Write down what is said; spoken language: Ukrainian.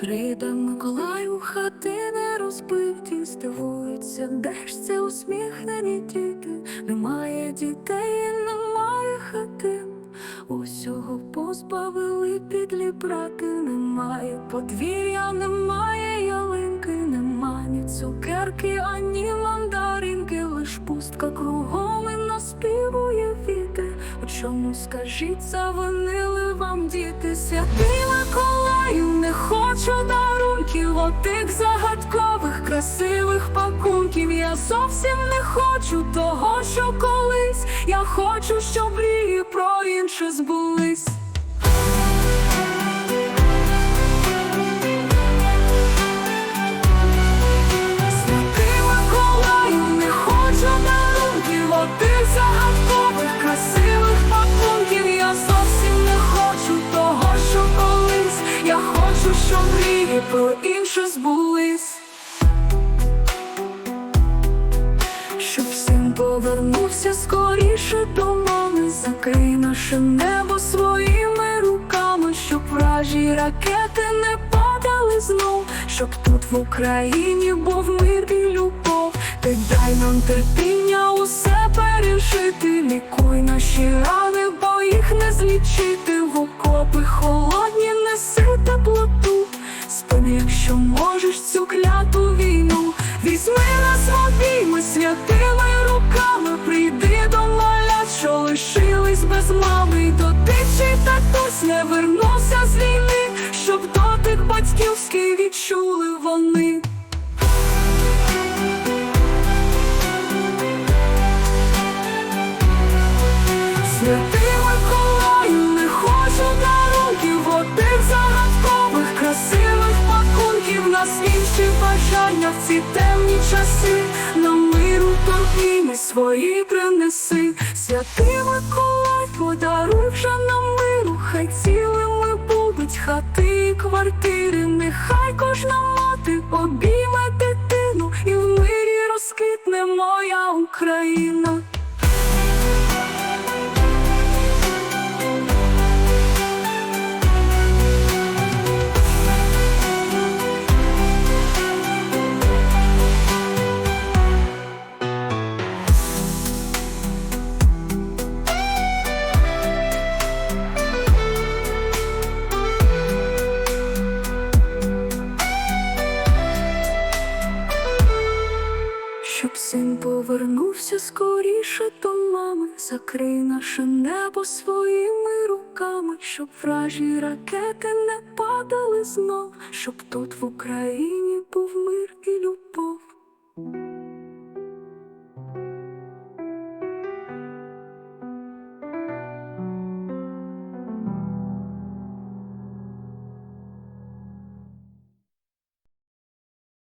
Прийде Миколай у хати не розбиті, здивуються, де ж це усміхнені діти. Немає дітей, немає хатин. Усього позбавили підлі брати, немає подвір'я, немає ялинки, нема ні цукерки, ані мандаринки, лиш пустка кругом і наспівує вітер. У чому скажіть, завинили вам діти, Миколаю, не хочу дарунків, отих загадкових, красивих пакунків. Я зовсім не хочу того, що колись. Я хочу, щоб мрії про інше збулись. Загадкових, красивих пакунків. Щоб мрії про інше збулись. Щоб син повернувся скоріше до мами, закрий наше небо своїми руками, щоб вражі ракети не падали знов, щоб тут в Україні був мир і любов. Ти дай нам терпіння усе пережити, лікуй наші рани, якщо можеш цю кляту війну, візьми нас обійми святими руками, прийди до малят, що лишились без мами, дотичий татусь не вернувся з війни, щоб дотик батьківський відчули вони. Святий бажання в ці темні часи, на миру торгіни свої принеси. Святий Миколай, подаруй вже нам миру, хай цілими будуть хати і квартири, нехай кожна мати обійме дитину, і в мирі розквітне моя Україна. Син повернувся скоріше до мами, закрий наше небо своїми руками, щоб вражі ракети не падали знов, щоб тут в Україні був мир і любов.